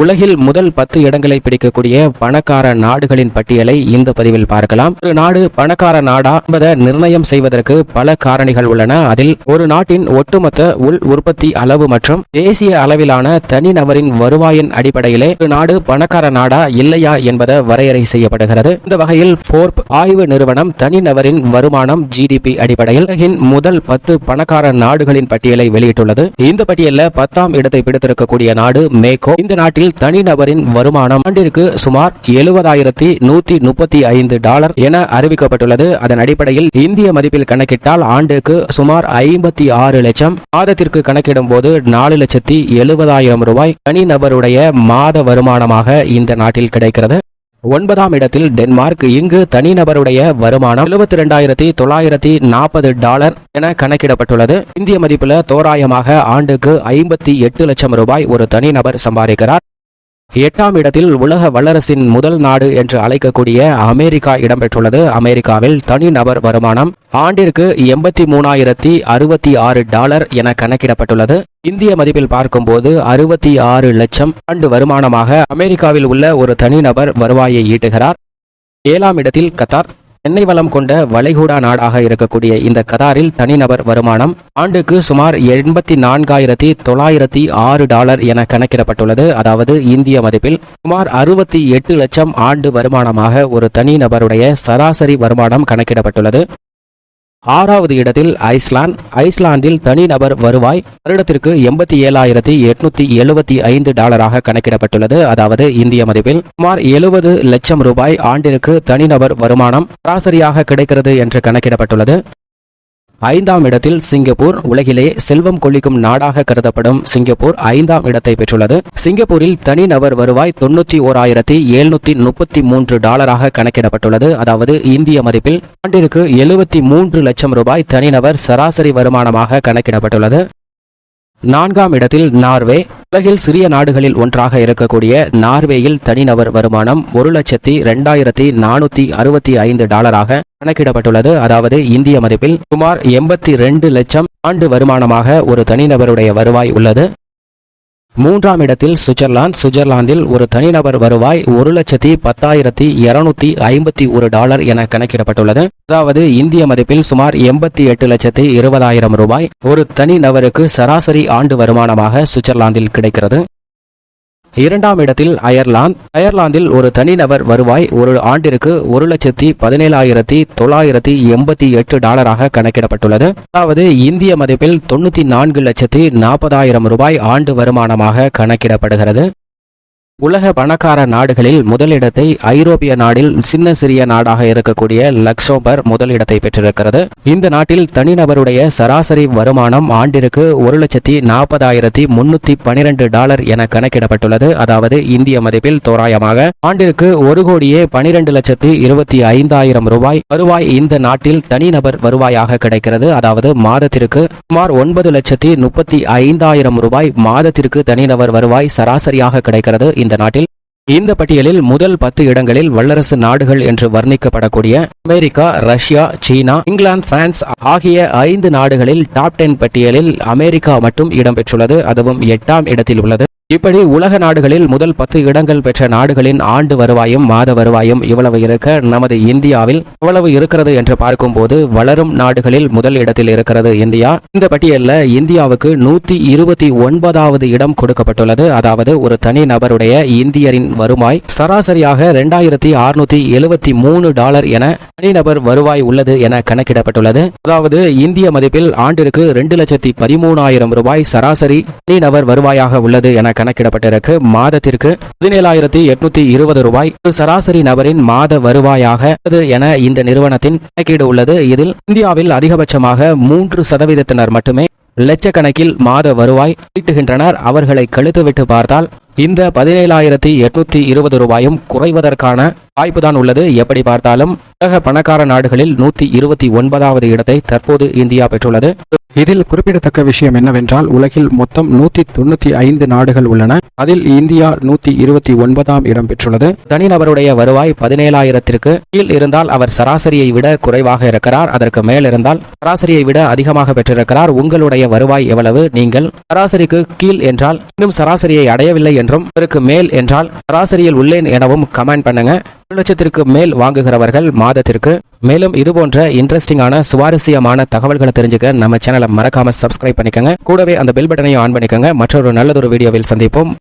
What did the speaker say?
உலகில் முதல் பத்து இடங்களை பிடிக்கக்கூடிய பணக்கார நாடுகளின் பட்டியலை இந்த பதிவில் பார்க்கலாம். ஒரு நாடு பணக்கார நாடா என்பதை நிர்ணயம் செய்வதற்கு பல காரணிகள் உள்ளன. அதில் ஒரு நாட்டின் ஒட்டுமொத்த உள் உற்பத்தி அளவு மற்றும் தேசிய அளவிலான தனிநபரின் வருவாயின் அடிப்படையிலே ஒரு நாடு பணக்கார நாடா இல்லையா என்பதை வரையறை செய்யப்படுகிறது. இந்த வகையில் போர்ப் ஆய்வு நிறுவனம் தனிநபரின் வருமானம் ஜிடிபி அடிப்படையில் உலகின் முதல் பத்து பணக்கார நாடுகளின் பட்டியலை வெளியிட்டுள்ளது. இந்த பட்டியலில் பத்தாம் இடத்தை பிடித்திருக்கக்கூடிய நாடு மேகோ இந்த நாட்டில் தனிநபரின் வருமானம் ஆண்டிற்கு சுமார் எழுபதாயிரத்தி நூத்தி முப்பத்தி ஐந்து டாலர் என அறிவிக்கப்பட்டுள்ளது. அதன் அடிப்படையில் இந்திய மதிப்பில் கணக்கிட்டால் ஆண்டுக்கு சுமார் ஐம்பத்தி ஆறு லட்சம் மாதத்திற்கு கணக்கிடும் போது நாலு லட்சத்தி எழுபதாயிரம் ரூபாய் தனிநபருடைய மாத வருமானமாக இந்த நாட்டில் கிடைக்கிறது. ஒன்பதாம் இடத்தில் டென்மார்க் இங்கு தனிநபருடைய வருமானம் எழுபத்தி ரெண்டாயிரத்தி தொள்ளாயிரத்தி நாற்பது டாலர் என கணக்கிடப்பட்டுள்ளது. இந்திய மதிப்பில் தோராயமாக ஆண்டுக்கு ஐம்பத்தி எட்டு லட்சம் ரூபாய் ஒரு தனிநபர் சம்பாதிக்கிறார். எட்டாம் இடத்தில் உலக வல்லரசின் முதல் நாடு என்று அழைக்கக்கூடிய அமெரிக்கா இடம்பெற்றுள்ளது. அமெரிக்காவில் தனிநபர் வருமானம் ஆண்டிற்கு எண்பத்தி மூணாயிரத்தி அறுபத்தி ஆறு டாலர் என கணக்கிடப்பட்டுள்ளது. இந்திய மதிப்பில் பார்க்கும்போது அறுபத்தி ஆறு லட்சம் ஆண்டு வருமானமாக அமெரிக்காவில் உள்ள ஒரு தனிநபர் வருவாயை ஈட்டுகிறார். ஏழாம் இடத்தில் கத்தார். எண்ணெய் வளம் கொண்ட வளைகுடா நாடாக இருக்கக்கூடிய இந்த கதாரில் தனிநபர் வருமானம் ஆண்டுக்கு சுமார் எண்பத்தி நான்காயிரத்தி தொள்ளாயிரத்தி ஆறு டாலர் என கணக்கிடப்பட்டுள்ளது. அதாவது இந்திய மதிப்பில் சுமார் அறுபத்தி எட்டு லட்சம் ஆண்டு வருமானமாக ஒரு தனிநபருடைய சராசரி வருமானம் கணக்கிடப்பட்டுள்ளது. ஆறாவது இடத்தில் ஐஸ்லாந்து ஐஸ்லாந்தில் தனிநபர் வருவாய் வருடத்திற்கு எண்பத்தி ஏழாயிரத்தி எட்நூத்தி எழுபத்தி ஐந்து டாலராக கணக்கிடப்பட்டுள்ளது. அதாவது இந்திய மதிப்பில் சுமார் எழுபது லட்சம் ரூபாய் ஆண்டிற்கு தனிநபர் வருமானம் சராசரியாக கிடைக்கிறது என்று கணக்கிடப்பட்டுள்ளது. ஐந்தாம் இடத்தில் சிங்கப்பூர் உலகிலே செல்வம் கொள்ளிக்கும் நாடாக கருதப்படும் சிங்கப்பூர் ஐந்தாம் இடத்தை பெற்றுள்ளது. சிங்கப்பூரில் தனிநபர் வருவாய் தொண்ணூத்தி ஓராயிரத்தி எழுநூத்தி முப்பத்தி மூன்று டாலராக கணக்கிடப்பட்டுள்ளது. அதாவது இந்திய மதிப்பில் ஆண்டிற்கு எழுபத்தி மூன்று லட்சம் ரூபாய் தனிநபர் சராசரி வருமானமாக கணக்கிடப்பட்டுள்ளது. நான்காம் இடத்தில் நார்வே உலகில் சிறிய நாடுகளில் ஒன்றாக இருக்கக்கூடிய நார்வேயில் தனிநபர் வருமானம் ஒரு லட்சத்தி ரெண்டாயிரத்தி நானூத்தி அறுபத்தி ஐந்து டாலராக கணக்கிடப்பட்டுள்ளது. அதாவது இந்திய மதிப்பில் சுமார் எண்பத்தி ரெண்டு லட்சம் ஆண்டு வருமானமாக ஒரு தனிநபருடைய வருவாய் உள்ளது. மூன்றாம் இடத்தில் சுவிட்சர்லாந்து. சுவிட்சர்லாந்தில் ஒரு தனிநபர் வருவாய் ஒரு லட்சத்தி பத்தாயிரத்தி இருநூத்தி ஐம்பத்தி ஒரு டாலர் என கணக்கிடப்பட்டுள்ளது. அதாவது இந்திய மதிப்பில் சுமார் எண்பத்தி எட்டு லட்சத்தி இருபதாயிரம் ரூபாய். ஒரு தனிநபருக்கு சராசரி ஆண்டு வருமானமாக சுவிட்சர்லாந்தில் கிடைக்கிறது. இரண்டாம் இடத்தில் அயர்லாந்து. அயர்லாந்தில் ஒரு தனிநபர் வருவாய் ஒரு ஆண்டிற்கு ஒரு லட்சத்தி பதினேழாயிரத்தி தொள்ளாயிரத்தி எண்பத்தி எட்டு டாலராக கணக்கிடப்பட்டுள்ளது. அதாவது இந்திய மதிப்பில் தொண்ணூத்தி நான்கு லட்சத்தி நாற்பதாயிரம் ரூபாய் ஆண்டு வருமானமாக கணக்கிடப்படுகிறது. உலக பணக்கார நாடுகளில் முதலிடத்தை ஐரோப்பிய நாடில் சின்ன சிறிய நாடாக இருக்கக்கூடிய லக்சோபர் முதலிடத்தை பெற்றிருக்கிறது. இந்த நாட்டில் தனிநபருடைய சராசரி வருமானம் ஆண்டிற்கு ஒரு லட்சத்தி நாற்பதாயிரத்தி முன்னூத்தி பனிரெண்டு டாலர் என கணக்கிடப்பட்டுள்ளது. அதாவது இந்திய மதிப்பில் தோராயமாக ஆண்டிற்கு ஒரு கோடியே பனிரெண்டு லட்சத்தி இருபத்தி ஐந்தாயிரம் ரூபாய் வருவாய் இந்த நாட்டில் தனிநபர் வருவாயாக கிடைக்கிறது. அதாவது மாதத்திற்கு சுமார் ஒன்பது லட்சத்தி முப்பத்தி ஐந்தாயிரம் ரூபாய் மாதத்திற்கு தனிநபர் வருவாய் சராசரியாக கிடைக்கிறது. இந்த நாட்டில் இந்த பட்டியலில் முதல் பத்து இடங்களில் வல்லரசு நாடுகள் என்று வர்ணிக்கப்படக்கூடிய America Russia China England France ஆகிய ஐந்து நாடுகளில் டாப் டென் பட்டியலில் அமெரிக்கா மட்டும் இடம்பெற்றுள்ளது. அதுவும் எட்டாம் இடத்தில் உள்ளது. இப்படி உலக நாடுகளில் முதல் பத்து இடங்கள் பெற்ற நாடுகளின் ஆண்டு வருவாயும் மாத வருவாயும் இவ்வளவு இருக்க நமது இந்தியாவில் எவ்வளவு இருக்கிறது என்று பார்க்கும்போது வளரும் நாடுகளில் முதல் இடத்தில் இருக்கிறது இந்தியா. இந்த பட்டியலில் இந்தியாவுக்கு நூத்தி இருபத்தி ஒன்பதாவது இடம் கொடுக்கப்பட்டுள்ளது. அதாவது ஒரு தனி நபருடைய இந்தியரின் வருவாய் சராசரியாக இரண்டாயிரத்தி அறுநூத்தி எழுபத்தி மூணு டாலர் என தனிநபர் வருவாய் உள்ளது என கணக்கிடப்பட்டுள்ளது. அதாவது இந்திய மதிப்பில் ஆண்டிற்கு இரண்டு லட்சத்தி பதிமூணாயிரம் ரூபாய் சராசரி தனிநபர் வருவாயாக உள்ளது என கணக்கிடப்பட்டிருக்கு. மாதத்திற்கு பதினேழாயிரத்தி எட்நூத்தி இருபது ரூபாய். ஒரு சராசரி நபரின் மாத வருவாயாக என இந்த நிறுவனத்தின் கணக்கீடு உள்ளது. இதில் இந்தியாவில் அதிகபட்சமாக மூன்று சதவீதத்தினர் மட்டுமே லட்சக்கணக்கில் மாத வருவாய் ஈட்டுகின்றனர். அவர்களை கழுத்துவிட்டு பார்த்தால் இந்த பதினேழாயிரத்தி எட்நூத்தி இருபது ரூபாயும் குறைவதற்கான வாய்ப்புதான் உள்ளது. எப்படி பார்த்தாலும் உலக பணக்கார நாடுகளில் நூத்தி இருபத்தி ஒன்பதாவது இடத்தை தற்போது இந்தியா பெற்றுள்ளது. இதில் குறிப்பிடத்தக்க விஷயம் என்னவென்றால் உலகில் மொத்தம் நூத்தி தொண்ணூத்தி ஐந்து நாடுகள் உள்ளன. அதில் இந்தியா நூத்தி இருபத்தி ஒன்பதாம் இடம் பெற்றுள்ளது. தனிநபருடைய வருவாய் பதினேழாயிரத்திற்கு கீழ் இருந்தால் அவர் சராசரியை விட குறைவாக இருக்கிறார். அதற்கு மேல் இருந்தால் சராசரியை விட அதிகமாக பெற்றிருக்கிறார். உங்களுடைய வருவாய் எவ்வளவு? நீங்கள் சராசரிக்கு கீழ் என்றால் இன்னும் சராசரியை அடையவில்லை என்றும் இதற்கு மேல் என்றால் சராசரியில் உள்ளேன் எனவும் கமெண்ட் பண்ணுங்க. ஒரு லட்சத்திற்கு மேல் வாங்குகிறவர்கள் மாதத்திற்கு. மேலும் இது போன்ற இன்ட்ரெஸ்டிங்கான சுவாரஸ்யமான தகவல்களை தெரிஞ்சுக்க நம்ம சேனலை மறக்காம சப்ஸ்கிரைப் பண்ணிக்கங்க. கூடவே அந்த பெல் பட்டனையும் ஆன் பண்ணிக்கங்க. மற்றொரு நல்லதொரு வீடியோவில் சந்திப்போம்.